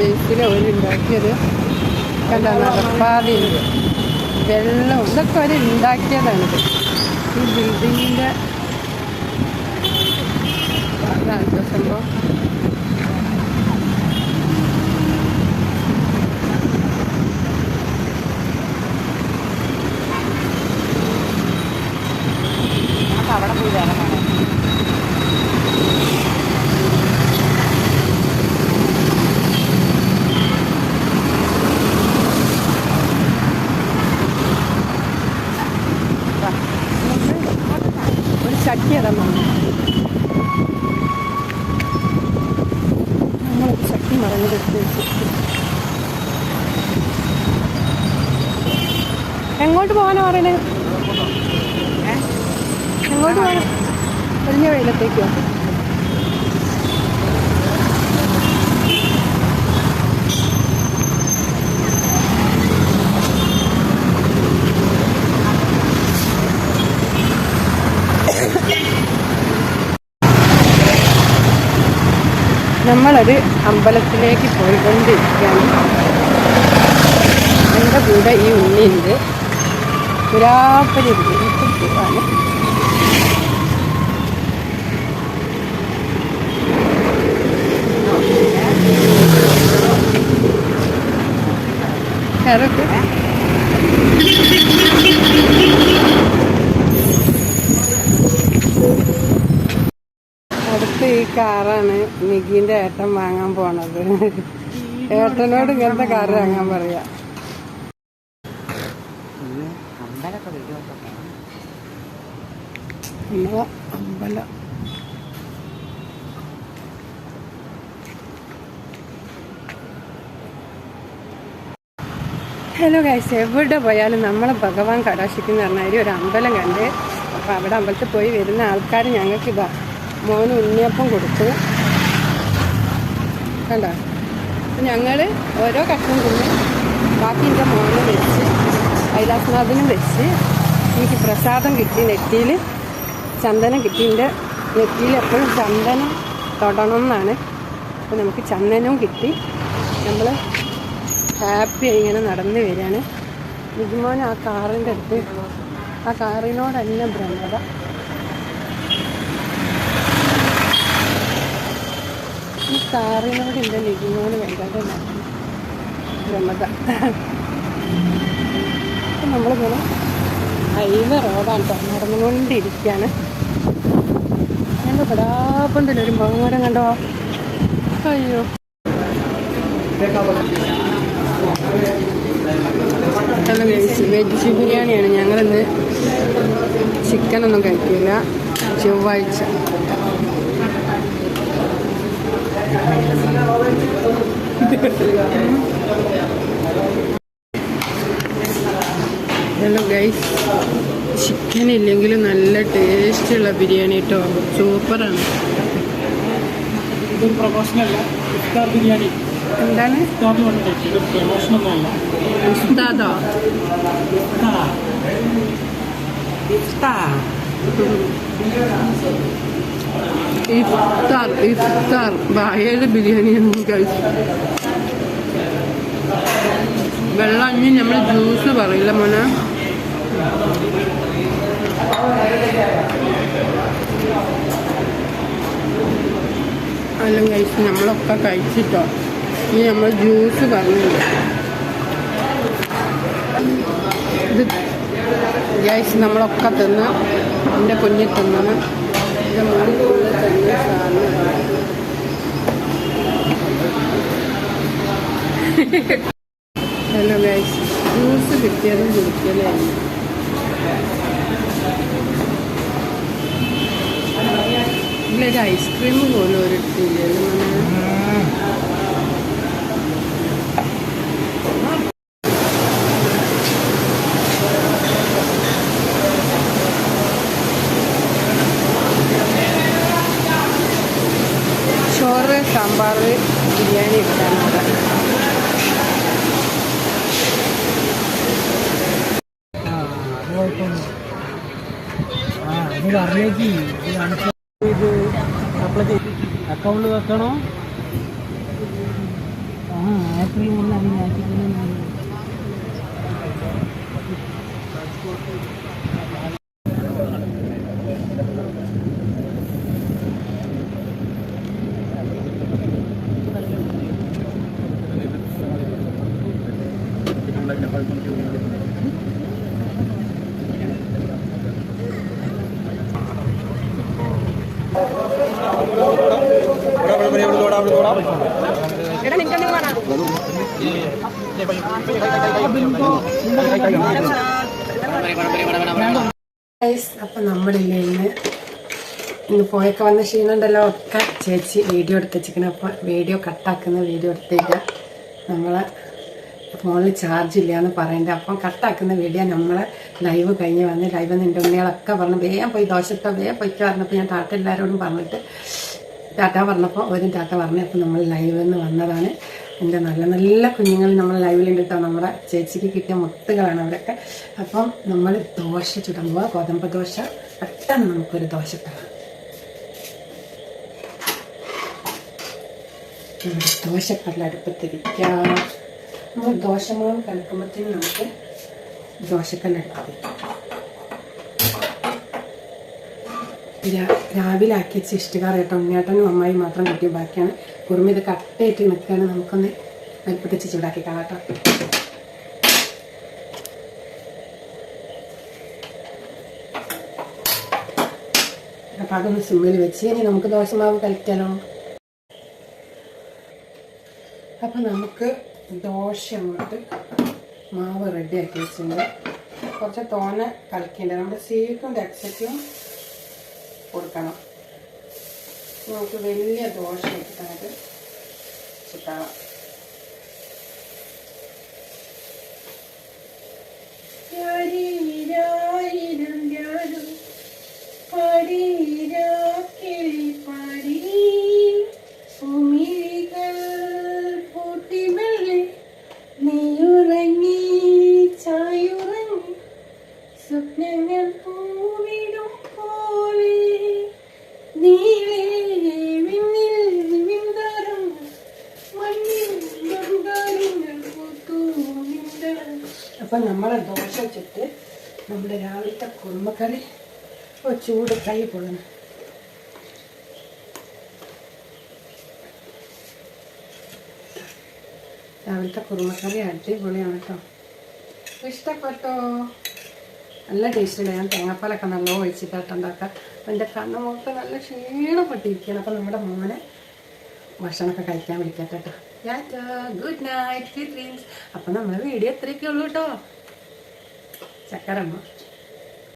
ബേസിൽ അവരുണ്ടാക്കിയത് കണ്ട? നടപ്പാതയുണ്ട് വെള്ളം ഇതൊക്കെ അവർ ഉണ്ടാക്കിയതാണിത് ഈ ബിൽഡിങ്ങിന്റെ സംഭവം. അവിടെ പോയി ഇറങ്ങണം ഒരു ചട്ടി വെച്ചിട്ട് എങ്ങോട്ട് പോകാനാ പറയുന്നത് എങ്ങോട്ട് പോകാൻ കഴിഞ്ഞ വെയിലത്തേക്കോ നമ്മളൊരു അമ്പലത്തിലേക്ക് പോയിക്കൊണ്ടിരിക്കുകയാണ്. എന്റെ കൂടെ ഈ ഉണ്ണിയുണ്ട്. പുരാപ്പരി പോവാണ്. കയറൊക്കെ അടുത്ത് ഈ കാറാണ് നിഖിന്റെ ഏട്ടൻ വാങ്ങാൻ പോണത്. ഏട്ടനോട് ഇങ്ങനത്തെ കാറ് വാങ്ങാൻ പറയാ. അമ്പലം. ഹലോ ഗൈസ് എവിടെ പോയാലും നമ്മളെ ഭഗവാൻ കടാശിക്കുന്ന പറഞ്ഞാൽ ഒരു അമ്പലം കണ്ട്. അപ്പോൾ അവിടെ അമ്പലത്തിൽ പോയി വരുന്ന ആൾക്കാർ ഞങ്ങൾക്ക് ഇതാ മോന് ഉണ്ണിയപ്പം കൊടുത്തു. കണ്ട? ഞങ്ങൾ ഓരോ കഷ്ണം തിന്ന് ബാക്കി എന്റെ മോനെ വെച്ച് കൈലാസനാഥനും വെച്ച് എനിക്ക് പ്രസാദം കിട്ടി നെറ്റിയിൽ ചന്ദനം കിട്ടി. എന്റെ നെറ്റിയിൽ എപ്പോഴും ചന്ദനം തൊടണം എന്നാണ് അപ്പോൾ നമുക്ക് ചന്ദനവും കിട്ടി. നമ്മൾ ഹാപ്പി ഇങ്ങനെ നടന്നു വരികയാണ്. നിജുമോൻ ആ കാറിന്റെ അടുത്ത് ആ കാറിനോട് തന്നെ ഭ്രമത ഈ കാറിനോട് എന്റെ നിജുമോന് വേണ്ടത് ഭ്രമത നമ്മളിങ്ങനെ ഹൈവേ റോഡാണ് കേട്ടോ നടന്നുകൊണ്ടിരിക്കുകയാണ് എന്റെ ഒരു മരം കണ്ടോ അയ്യോ വെജ് ബിരിയാണിയാണ് ഞങ്ങളിന്ന് ചിക്കനൊന്നും കഴിക്കില്ല ചൊവ്വാഴ്ച ഹലോ ഗൈസ് ചിക്കൻ ഇല്ലെങ്കിലും നല്ല ടേസ്റ്റുള്ള ബിരിയാണി കേട്ടോ സൂപ്പറാണ് ഇതൊരു പ്രൊമോഷനല്ല ഇഫ്താർ ബിരിയാണി. എന്താണ്? പ്രൊമോഷനൊന്നുമല്ല ഇഫ്താർ. ഇഫ്താർ ഇഫ്താർ. വായയുടെ ബിരിയാണിയാണ് കഴിച്ചു വെള്ളം അഞ്ഞ് നമ്മൾ ജ്യൂസ് പറയില്ല മോനെ. അല്ല കഴിച്ച് നമ്മളൊക്കെ കഴിച്ചിട്ടോ. ഇനി നമ്മൾ ജ്യൂസ് പറഞ്ഞില്ല. ഇത് ഗ്യാസ് നമ്മളൊക്കെ തിന്ന്. എന്റെ കുഞ്ഞി തിന്നണം. ഹലോ ഗൈസ് ജ്യൂസ് കിട്ടിയതും കുടിക്കലേ ഇതിലൊരു ഐസ്ക്രീം പോലും ഒരിടത്തില്ലല്ലോ ചോറ് സാമ്പാർ ബിരിയാണി അപ്ലൈ ചെയ്ത് അക്കൗണ്ട് വെക്കണോ? ആ രാത്രി മുന്നേ രാത്രി അപ്പം നമ്മളില്ലേ ഇന്ന് ഇന്ന് പോയൊക്കെ വന്ന ക്ഷീണമുണ്ടല്ലോ. ഒക്കെ ചേച്ചി വീഡിയോ എടുത്ത് വെച്ചിരിക്കണം അപ്പം വീഡിയോ കട്ടാക്കുന്ന വീഡിയോ എടുത്തില്ല നമ്മളെ ഫോണിൽ ചാർജ് ഇല്ല എന്ന് പറയണ്ടേ. അപ്പം കട്ടാക്കുന്ന വീഡിയോ നമ്മളെ ലൈവ് കഴിഞ്ഞ് വന്ന് ലൈവ് നിന്റെ ഉണ്ണികളൊക്കെ പറഞ്ഞു വേഗം പോയി ദോശത്തോ വേഗം പോയിക്കോ പറഞ്ഞപ്പോൾ ഞാൻ താട്ടെല്ലാവരോടും പറഞ്ഞിട്ട് ടാറ്റ പറഞ്ഞപ്പോൾ അവരും ടാറ്റ പറഞ്ഞപ്പോൾ നമ്മൾ ലൈവിൽ നിന്ന് വന്നതാണ്. എന്റെ നല്ല നല്ല കുഞ്ഞുങ്ങൾ നമ്മൾ ലൈവിലുണ്ട് കേട്ടോ നമ്മുടെ ചേച്ചിക്ക് കിട്ടിയ മുത്തുകളാണ് അവരൊക്കെ. അപ്പം നമ്മൾ ദോശ ചുടുമ്പോൾ ഗോതമ്പ് ദോശ. പെട്ടെന്ന് നമുക്കൊരു ദോശ തരാം നമ്മുടെ ദോശക്കടല അടുപ്പത്തിരിക്കാം. നമ്മൾ ദോശമാവ് കലക്കുമ്പോഴത്തേനും നമുക്ക് ദോശക്കല്ലടുപ്പത്തിരിക്കാം രാവിലെ ആക്കി വെച്ച ഇഷ്ടകാർ കേട്ടോ ഉണ്ണിയേട്ടനും അമ്മായി മാത്രം കിട്ടിയ ബാക്കിയാണ് കുറുമ ഇത് കട്ടയിട്ട് നിൽക്കുകയാണ് നമുക്കൊന്ന് അടുപ്പത്തിച്ച് ചൂടാക്കി കളാട്ടോ അപ്പം അതൊന്ന് സിമ്മിൽ വെച്ച് ഇനി നമുക്ക് ദോശമാവ് കലക്കാലോ അപ്പം നമുക്ക് ദോശ അങ്ങോട്ട് മാവ് റെഡിയാക്കി വെച്ചിട്ടുണ്ട്. കുറച്ച് തോനെ കലക്കേണ്ടത് നമ്മുടെ സീക്കും ഡെക്സയ്ക്കും കൊടുക്കണം. നമുക്ക് വലിയ ദോശ ഇട്ടിട്ട് ചുട്ടാളാം നീയുറങ്ങി നമ്മുടെ രാവിലത്തെ കുറുമക്കറി. ഓ ചൂട് കൈ പൊള്ളണം രാവിലത്തെ കുറുമക്കറി അടിപൊളിയാണ് കേട്ടോ. ഇഷ്ടപ്പെട്ടോ? നല്ല ടേസ്റ്റുണ്ട് ഞാൻ തേങ്ങാപ്പാലൊക്കെ നല്ല ഒഴിച്ചിട്ടാട്ട് ഉണ്ടാക്കുക അപ്പം എന്റെ മുഖത്ത് നല്ല ക്ഷീണപ്പെട്ടിരിക്കുകയാണ്. അപ്പം നമ്മുടെ മോനെ ഭക്ഷണമൊക്കെ കഴിക്കാൻ വിളിക്കാം കേട്ടോ. ഗുഡ് നൈറ്റ് അപ്പം നമ്മുടെ വീഡിയോ എത്രയൊക്കെ ഉള്ളൂ കേട്ടോ. చక్కరమ్మ.